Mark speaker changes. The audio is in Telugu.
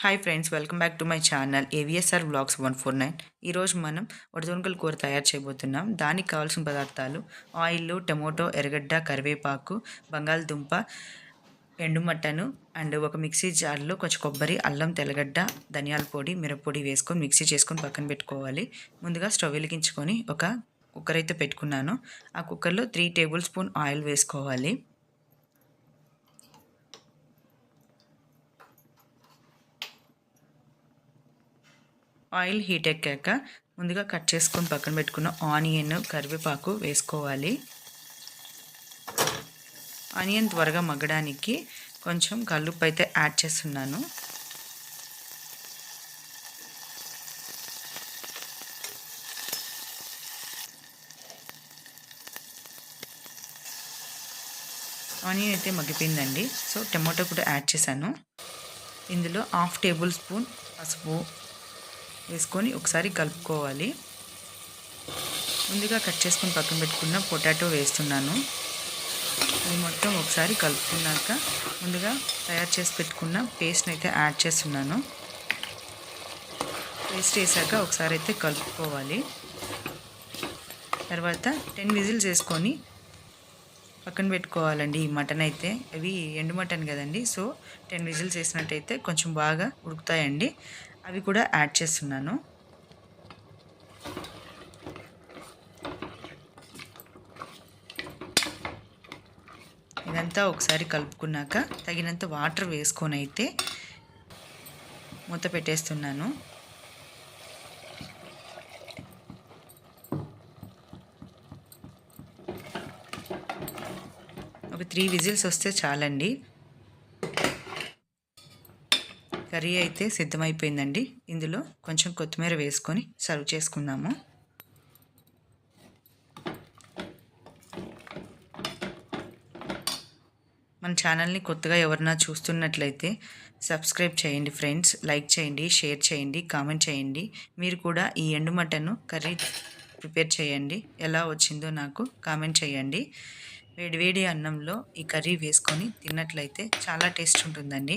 Speaker 1: Hi friends welcome back to my channel AVSR blogs one four nine ఈరోజు మనం ఒడిదొనకల కూర తయారు చేయబోతున్నాం. దానికి కావాల్సిన పదార్థాలు ఆయిల్ టమోటో ఎర్రగడ్డ కరివేపాకు బంగాళదుంప ఎండు మట్టను అండ్ ఒక మిక్సీ జార్లో కొంచెం కొబ్బరి అల్లం తెల్లగడ్డ ధనియాల పొడి మిరప్పొడి వేసుకొని మిక్సీ చేసుకొని పక్కన పెట్టుకోవాలి. ముందుగా స్టవ్ వెలిగించుకొని ఒక కుక్కర్ అయితే పెట్టుకున్నాను. ఆ కుక్కర్లో త్రీ టేబుల్ స్పూన్ ఆయిల్ వేసుకోవాలి. ఆయిల్ హీట్ ఎక్కాక ముందుగా కట్ చేసుకొని పక్కన పెట్టుకున్న ఆనియన్ కరివేపాకు వేసుకోవాలి. ఆనియన్ త్వరగా మగ్గడానికి కొంచెం కల్లుప్పు అయితే యాడ్ చేస్తున్నాను. ఆనియన్ అయితే మగ్గిపోయిందండి. సో టమాటో కూడా యాడ్ చేశాను. ఇందులో హాఫ్ టేబుల్ స్పూన్ పసుపు వేసుకొని ఒకసారి కలుపుకోవాలి. ముందుగా కట్ చేసుకొని పక్కన పెట్టుకున్న పొటాటో వేస్తున్నాను. ఇది మొత్తం ఒకసారి కలుపుకున్నాక ముందుగా తయారు చేసి పెట్టుకున్న పేస్ట్ని అయితే యాడ్ చేస్తున్నాను. పేస్ట్ వేసాక ఒకసారి అయితే కలుపుకోవాలి. తర్వాత టెన్ విజిల్స్ వేసుకొని పక్కన పెట్టుకోవాలండి ఈ మటన్ అయితే. అవి ఎండు మటన్ కదండి సో టెన్ విజిల్స్ వేసినట్టయితే కొంచెం బాగా ఉడుకుతాయండి. అవి కూడా యాడ్ చేస్తున్నాను. ఇదంతా ఒకసారి కలుపుకున్నాక తగినంత వాటర్ వేసుకొని అయితే మూత పెట్టేస్తున్నాను. ఒక త్రీ విజిల్స్ వస్తే చాలండి. కర్రీ అయితే సిద్ధమైపోయిందండి. ఇందులో కొంచెం కొత్తిమీర వేసుకొని సర్వ్ చేసుకుందాము. మన ఛానల్ని కొత్తగా ఎవరన్నా చూస్తున్నట్లయితే సబ్స్క్రైబ్ చేయండి ఫ్రెండ్స్. లైక్ చేయండి షేర్ చేయండి కామెంట్ చేయండి. మీరు కూడా ఈ ఎండు మటన్ కర్రీ ప్రిపేర్ చేయండి. ఎలా వచ్చిందో నాకు కామెంట్ చేయండి. వేడివేడి అన్నంలో ఈ కర్రీ వేసుకొని తిన్నట్లయితే చాలా టేస్ట్ ఉంటుందండి.